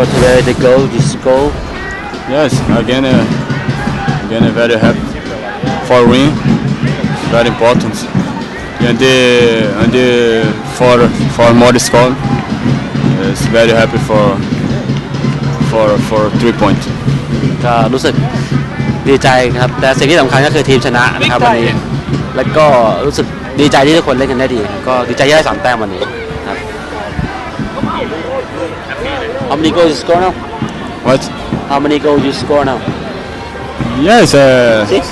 for today, the goal, this goal. Yes, again, uh, again, uh, very happy for win. Very important. And the and the for for more score. Yes, very happy for for for three point. ก็รู้สึกดีใจครับแต่สิ่งที่สำคัญก็คือทีมชนะนะครับวันนี้แล้วก็รู้สึกดีใจที่ทุกคนเล่นกันได้ดี ก็ดีใจที่ได้สามแต้มวันนี้ How many goals you score now? What? How many goals you score now? Yes, uh, Six.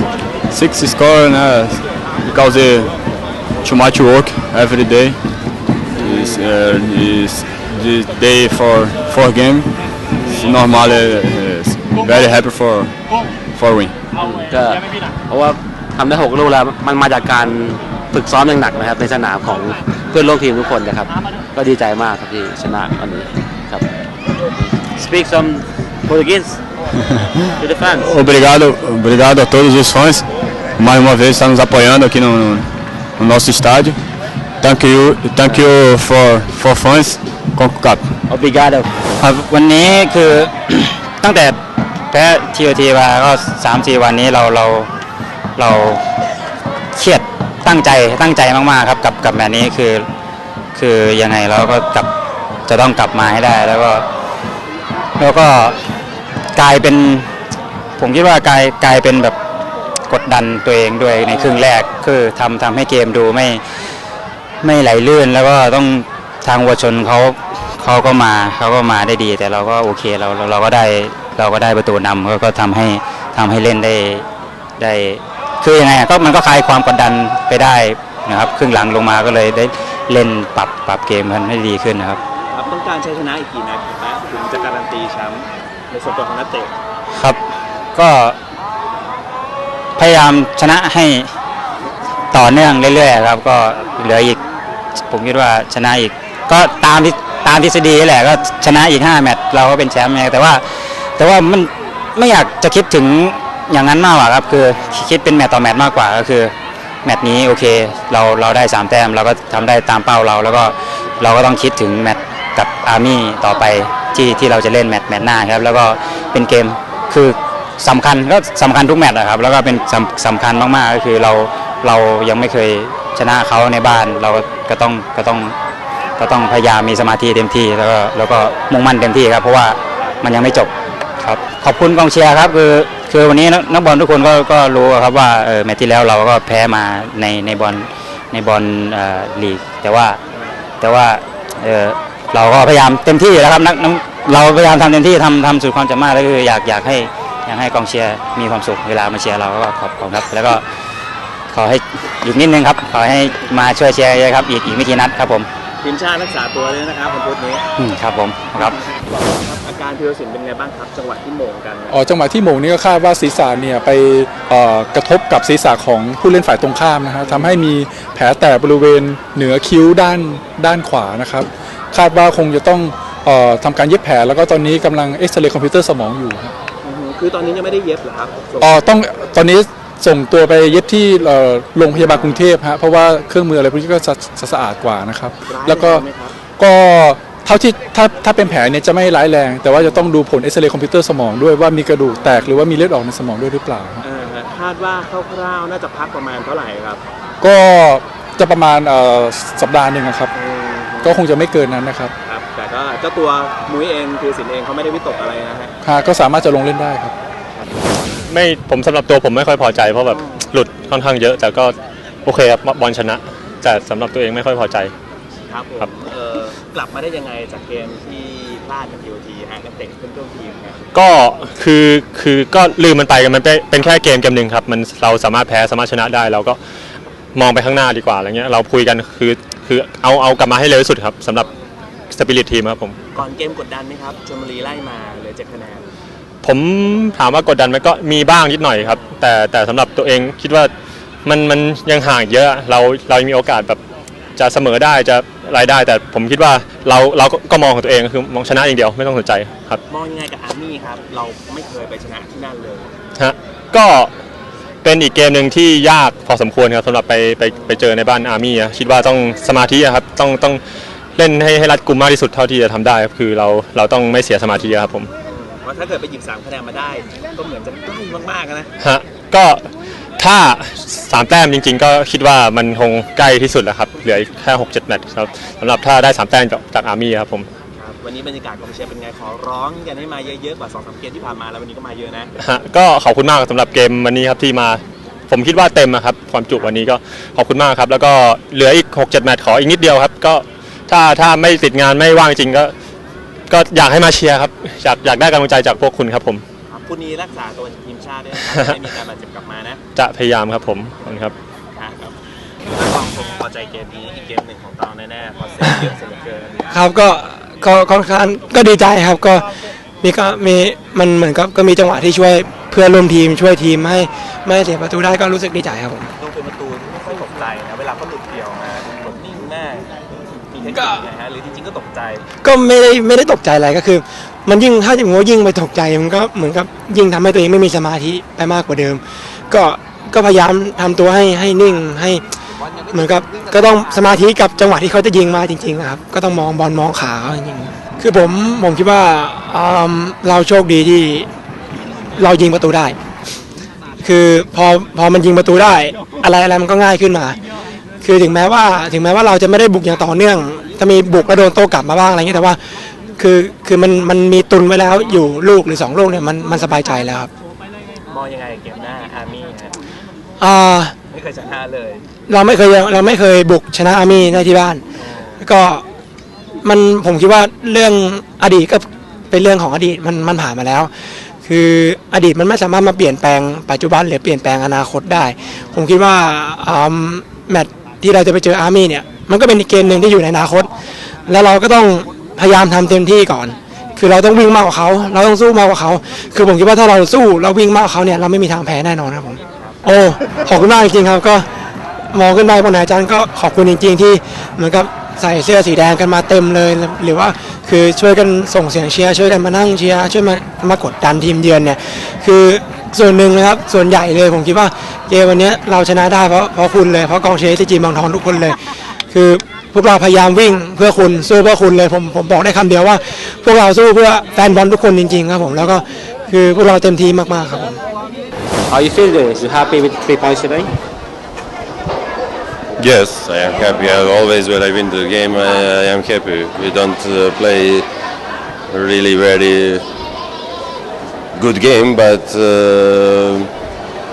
six score uh, because uh, too much work every day. Is uh, is this day for for game. It's normal. Uh, is very happy for for win. ก็เพราะว่าทำได้หกลูกแล้วมันมาจากการฝึกซ้อมอย่างหนักนะครับในสนามของเพื่อนร่วมทีมทุกคนนะครับ ก็ดีใจมากครับที่ชนะวันนี้ครับ Speak some Portuguese to the fans Obrigado, obrigado a todos os fãs. Mais uma vez está nos apoiando aqui no, no nosso estádio. Thank you, thank you for for fans. Concacaf. Obrigado ครับวันนี้คือ ตั้งแต่แพ้ทีโอทีมาก็สามสี่วันนี้เราเราเราเครียดตั้งใจตั้งใจมากๆครับกับกับแมตช์นี้คือ คือยังไงเราก็กลับจะต้องกลับมาให้ได้แล้วก็ แล้วก็กลายเป็น ผมคิดว่ากลายกลายเป็นแบบกดดันตัวเองด้วยในครึ่งแรกคือทำทำให้เกมดูไม่ไม่ไหลลื่นแล้วก็ต้องทางวัวชนเขาเขาก็มาเขาก็มาได้ดี แต่เราก็โอเคเราเราก็ได้เราก็ได้ประตูนำก็ก็ทำให้ทำให้เล่นได้ได้คือยังไงก็มันก็คลายความกดดันไปได้นะครับครึ่งหลังลงมาก็เลยได้เล่นปรับปรับเกมมันให้ดีขึ้นนะครับ การใช้ชนะอีกกี่นัดครับถึงจะการันตีแชมป์ในส่วนตัวของนักเตะครับ ก็พยายามชนะให้ต่อเนื่องเรื่อยๆครับ ก็เหลืออีก ผมคิดว่าชนะอีก ก็ตามที่ตามทฤษฎีแหละก็ชนะอีก 5 แมตช์เราก็เป็นแชมป์ไงแต่ว่า แต่ว่ามันไม่อยากจะคิดถึงอย่างนั้นมากกว่าครับ คือคิดเป็นแมตต์ต่อแมตต์มากกว่าก็คือแมตช์นี้โอเค เราเราได้3แต้มเราก็ทำได้ตามเป้าเรา แล้วก็เราก็ต้องคิดถึงแมตช์ กับอาร์มี่ต่อไปที่ที่เราจะเล่นแมตช์แมตช์หน้าครับแล้วก็เป็นเกมคือสำคัญก็สำคัญทุกแมตช์นะครับแล้วก็เป็นสำสำคัญมากๆก็คือเราเรายังไม่เคยชนะเขาในบ้านเราก็ต้องก็ต้องก็ต้องพยายามมีสมาธิเต็มที่แล้วก็แล้วก็มุ่งมั่นเต็มที่ครับ เพราะว่ามันยังไม่จบครับขอบคุณกองเชียร์ครับคือคือวันนี้นักบอลทุกคนก็ก็รู้ครับว่าเออแมตช์ที่แล้วเราก็แพ้มาในในบอลในบอลเออลีกแต่ว่าแต่ว่าเออ เราก็พยายามเต็มที่แล้วครับนักนักเราพยายามทำเต็มที่ทำทำสุดความสามารถแล้วคืออยากอยากให้อยากให้กองเชียร์มีความสุขเวลามาเชียร์เราก็ขอบคุณครับ แล้วก็ขอให้อีกนิดนึงครับขอให้มาช่วยเชียร์เยอะครับอีกอีกไม่กี่นัดครับผมทีมชาติรักษาตัวเลยนะครับวันพุธนี้อืมครับผมครับอาการพิรศิลป์เป็นไงบ้างครับจังหวะที่โหม่งกันอ๋อจังหวะที่โหมงนี่ก็คาดว่าศีรษะเนี่ยไปเอ่อกระทบกับศีรษะของผู้เล่นฝ่ายตรงข้ามนะฮะทำให้มีแผลแตกบริเวณเหนือคิ้วด้านด้านขวานะครับ คาดว่าคงจะต้องเออทำการเย็บแผลแล้วก็ตอนนี้กำลังเอ็กซเรย์คอมพิวเตอร์สมองอยู่ครับอือฮึคือตอนนี้ยังไม่ได้เย็บเหรอครับส่งอ๋อต้องตอนนี้ส่งตัวไปเย็บที่เอ่อโรงพยาบาลกรุงเทพฮะเพราะว่าเครื่องมืออะไรพวกนี้ก็จะจะสะอาดกว่านะครับ ร้ายแล้วก็แรงไหมครับก็เท่าที่ถ้าถ้าเป็นแผลเนี่ยจะไม่ร้ายแรง แต่ว่าจะต้องดูผลเอ็กซเรย์คอมพิวเตอร์สมองด้วยว่ามีกระดูกแตกหรือว่ามีเลือดออกในสมองด้วยหรือเปล่าฮะเออคาดว่าคร่าวๆน่าจะพักประมาณเท่าไหร่ครับ ก็จะประมาณเอ่อสัปดาห์หนึ่งอะครับอืม ก็คงจะไม่เกินนั้นนะครับครับแต่ก็เจ้าตัวมุ้ยเองพิรศิลป์เองเขาไม่ได้วิตกอะไรนะฮะฮะก็สามารถจะลงเล่นได้ครับ ไม่ผมสำหรับตัวผมไม่ค่อยพอใจ เพราะแบบหลุดค่อนข้างเยอะ แต่ก็โอเคครับบอลชนะ แต่สำหรับตัวเองไม่ค่อยพอใจ ครับผครัมบ เออกลับมาได้ยังไงจากเกมที่พลาดกับทีโอทีฮะนักเตะเพื่อนร่วมทีมครับก็คือคือก็ลืมมันไปกันมันเป็นเป็นแค่เกมเกมหนึ่งครับมันเราสามารถแพ้สามารถชนะได้เราก็มองไปข้างหน้าดีกว่าอะไรเงี้ยเราคุยกันคือ คือเอาเอากลับมาให้เร็วที่สุดครับสำหรับสปิริตทีมครับผม ก่อนเกมกดดันไหมครับชลบุรีไล่มาเหลือเจ็ดคะแนนผมถามว่ากดดันไหมก็มีบ้างนิดหน่อยครับ แต่แต่สำหรับตัวเองคิดว่ามันมันยังห่างอีกเยอะเราเรายังมีโอกาสแบบจะเสมอได้จะรายได้ แต่ผมคิดว่าเราเราก็ก็มองของตัวเองคือมองชนะอย่างเดียวไม่ต้องสนใจครับ มองยังไงกับอาร์มี่ครับ เราไม่เคยไปชนะที่นั่นเลย ฮะก็ เป็นอีกเกมหนึ่งที่ยากพอสมควรครับสำหรับไปไปไปเจอในบ้านอาร์มี่คิดว่าต้องสมาธิอะครับต้องต้องเล่นให้ให้รัดกุมมากที่สุดเท่าที่จะทำได้ครับคือเราเราต้องไม่เสียสมาธิครับผม เพราะถ้าเกิดไปหยิบ3คะแนนมาได้ ก็เหมือนจะใกล้มากๆนะ ฮะก็ถ้าสามแต้มจริง ๆ ก็คิดว่ามันคงใกล้ที่สุดแล้วครับ เหลืออีกแค่หกเจ็ดแมตช์ครับสำหรับถ้าได้สามแต้มจากจากอาร์มี่ครับผมครับ วันนี้บรรยากาศกองเชียร์เป็นไงขอร้องกันให้มาเยอะๆกว่า2อสเกมที่ผ่านมาแล้ววันนี้ก็มาเยอะนะฮะก็ขอบคุณมากสำหรับเกมวันนี้ครับที่มา ผมคิดว่าเต็มอะครับความจุวันนี้ก็ขอบคุณมากครับ แล้วก็เหลืออีก6กเจ็ดแมตช์ขออีกนิดเดียวครับ ก็ถ้าถ้าไม่ติดงานไม่ว่างจริงก็ ก็อยากให้มาเชียร์ครับอยากอยากได้กำลังใจจากพวกคุณครับผมครับคุณนี้รักษาตัวจากทีมชาติด้วยนะครับไม่มีการบาดเจ็บกลับมานะจะพยายามครับผมขอบคุณครับ ครับความคงพอใจเกมนี้อีกเกมหนึ่งของเราแน่ๆเพอเซฟเยอะเสียเหลือเกิน ครับก็ ก็ค่อนข้างก็ดีใจครับก็มีก็มีมันเหมือนกับก็มีจังหวะที่ช่วยเพื่อนร่วมทีมช่วยทีมให้ไม่ให้เสียประตูได้ก็รู้สึกดีใจครับผมดูเป็นประตูที่ไม่ค่อยตกใจนะเวลาเขาหลุดเดี่ยวมาหลุดนิ่งแน่มีเทคนิคยังไงฮะหรือจริงๆก็ตกใจ ก็ไม่ได้ไม่ได้ตกใจอะไรก็คือ มันยิ่งถ้าสมมติว่ายิ่งไปตกใจมันก็เหมือนกับยิ่งทำให้ตัวเองไม่มีสมาธิไปมากกว่าเดิม ก็ก็พยายามทำตัวให้ให้นิ่งให้ เหมือนกับก็ต้องสมาธิกับจังหวะที่เขาจะยิงมาจริงๆนะครับก็ต้องมองบอลมองขาเขาจริงๆคือผมผมคิดว่าอืมเราโชคดีที่เรายิงประตูได้ คือพอพอมันยิงประตูได้ อะไรอะไรมันก็ง่ายขึ้นมา คือถึงแม้ว่าถึงแม้ว่าเราจะไม่ได้บุกอย่างต่อเนื่อง จะมีบุกแล้วโดนโต้กลับมาบ้างอะไรเงี้ยแต่ว่า คือคือมันมันมีตุนไว้แล้วอยู่ลูกหรือสองลูกเนี่ยมันมันสบายใจแล้วครับมองยังไงเกมหน้าอาร์มี่ฮะอ่า ไม่เคยชนะเลย เราไม่เคยเราไม่เคยบุกชนะอาร์มี่ได้ที่บ้าน ก็มันผมคิดว่าเรื่องอดีตก็เป็นเรื่องของอดีตมันมันผ่านมาแล้ว คืออดีตมันไม่สามารถมาเปลี่ยนแปลงปัจจุบันหรือเปลี่ยนแปลงอนาคตได้ ผมคิดว่าอืมแมตช์ที่เราจะไปเจออาร์มี่เนี่ยมันก็เป็นอีกเกมหนึ่งที่อยู่ในอนาคต แล้วเราก็ต้องพยายามทำเต็มที่ก่อน คือเราต้องวิ่งมากกว่าเขา เราต้องสู้มากกว่าเขา คือผมคิดว่าถ้าเราสู้เราวิ่งมากกว่าเขาเนี่ยเราไม่มีทางแพ้แน่นอนครับผม โอ้ขอบคุณมากจริงๆครับก็มองขึ้นไปบนไหนอาจารย์ก็ขอบคุณจริง ๆ ที่เหมือนกับใส่เสื้อสีแดงกันมาเต็มเลย หรือว่าคือช่วยกันส่งเสียงเชียร์ช่วยกันมานั่งเชียร์ช่วยมามากดดันทีมเยือนเนี่ยคือส่วนหนึ่งนะครับส่วนใหญ่เลยผมคิดว่าเกมวันนี้เราชนะได้เพราะเพราะคุณเลยเพราะกองเชียร์ที่จีบางทองทุกคนเลย คือพวกเราพยายามวิ่งเพื่อคุณสู้เพื่อคุณเลยผมผมบอกได้คำเดียวว่า พวกเราสู้เพื่อแฟนบอลทุกคนจริงๆครับผมแล้วก็คือพวกเราเต็มที่มากๆครับผม How you feel today you happy with three points today Yes, I am happy. I always when I win the game, I, I am happy. We don't uh, play really very good game, but uh,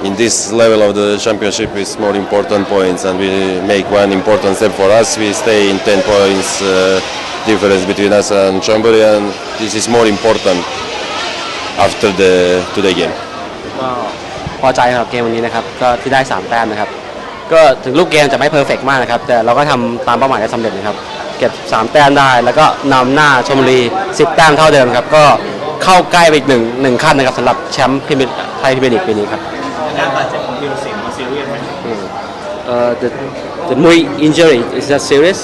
in this level of the championship, it's more important points, and we make one important step for us. We stay in 10 points uh, difference between us and Chambly, and this is more important after the today game. ก็พ อใจสำหรับเกมวันนี้นะครับก็ที่ได้ 3 แต้มนะครับ ก็ถึงลูกเกมจะไม่เพอร์เฟกต์มากนะครับ แต่เราก็ทำตามเป้าหมายได้สำเร็จนะครับ เก็บ 3 แต้มได้ แล้วก็นำหน้าชมบุรี 10 แต้มเท่าเดิมครับก็เข้าใกล้ไปอีกหนึ่งหนึ่งขั้นนะครับสำหรับแชมป์พรีเมียร์ไทยพรีเมียร์ลีกปีนี้ครับการบาดเจ็บของธีรศิลป์มาซีเรียสไหม Uh, the the Mui injury is that serious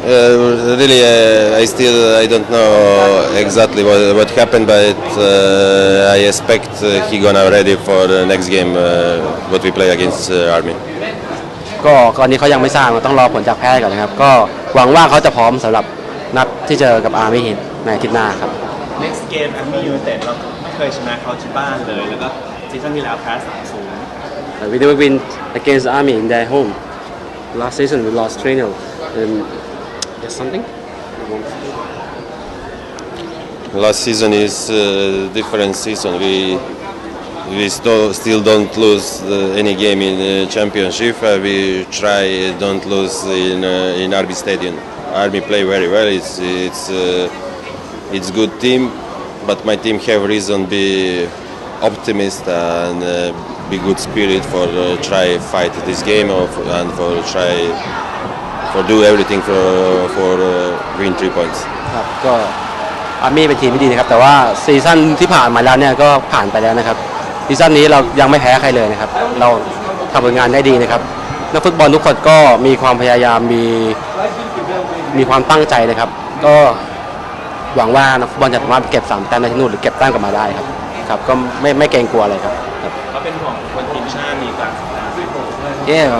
Uh, really, uh, I still I don't know exactly what, what happened, but uh, I expect uh, he gonna ready for the next game uh, what we play against uh, Army. ก็ตอนนี้เขายังไม่ทราบต้องรอผลจากแพทย์ก่อนนะครับ ก็หวังว่าเขาจะพร้อมสำหรับนัดที่เจอกับอาร์มี่ในอาทิตย์หน้าครับ next game อาร์มี่ยูไนเต็ดเราไม่เคยชนะเขาที่บ้านเลย แล้วก็ซีซั่นที่แล้วแพ้3-0 Uh, we never win against Army in their home. Last season we lost 3 0. And there's something? Last season is uh, different season. We we still still don't lose uh, any game in uh, championship. We try don't lose in in Army Stadium. Army play very well. It's it's it's good team, but my team have reason be optimist and be good spirit for try fight this game and for try for do everything for for uh, win three points. ครับก็อาร์มี่เป็นทีมที่ดีนะครับ แต่ว่าซีซั่นที่ผ่านมาแล้วเนี่ยก็ผ่านไปแล้วนะครับซีซั่นนี้เรายังไม่แพ้ใครเลยนะครับ เราทำผลงานได้ดีนะครับนักฟุตบอลทุกคนก็มีความพยายามมีมีความตั้งใจนะครับ ก็หวังว่านักฟุตบอลจะสามารถเก็บสามแต้มในที่นู่นหรือเก็บแต้มกลับมาได้ครับครับก็ไม่ไม่เกรงกลัวอะไรครับครับเขาเป็นห่วงคนทีมชาติมีกลางสัปดาห์ Yeah,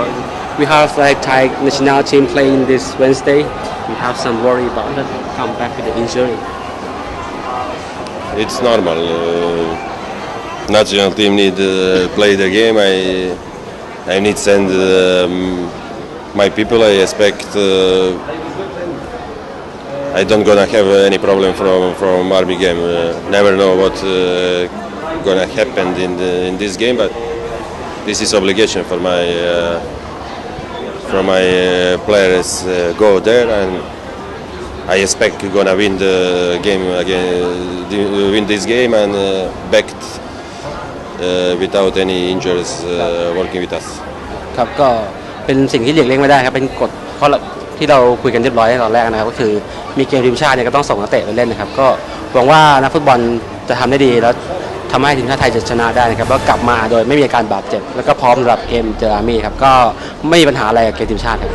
we have like Thai national team playing this Wednesday. We have some worry about it. Come back with the injury. It's normal. Uh, national team need uh, play the game. I I need send um, my people. I expect. Uh, I don't gonna have any problem from from RB game. Uh, never know what uh, gonna happen in the, in this game, but this is obligation for my uh, for my uh, players uh, go there and I expect we're gonna win the game again, win this game and uh, backed uh, without any injuries uh, working with us. ครับก็เป็นสิ่งที่หลีกเลี่ยงไม่ได้ครับเป็นกฎข้อที่เราคุยกันเรียบร้อยตอนแรกนะครับก็คือมีเกมทีมชาติเนี่ยก็ต้องส่งนักเตะไปเล่นนะครับก็หวังว่านักฟุตบอลจะทำได้ดีแล้ว ทำให้ทีมชาติไทยจะชนะได้นะครับแล้วกลับมาโดยไม่มีอาการบาดเจ็บ แล้วก็พร้อมสำหรับเกมเจออาร์มี่ครับก็ไม่มีปัญหาอะไรกับเกมทีมชาติครับ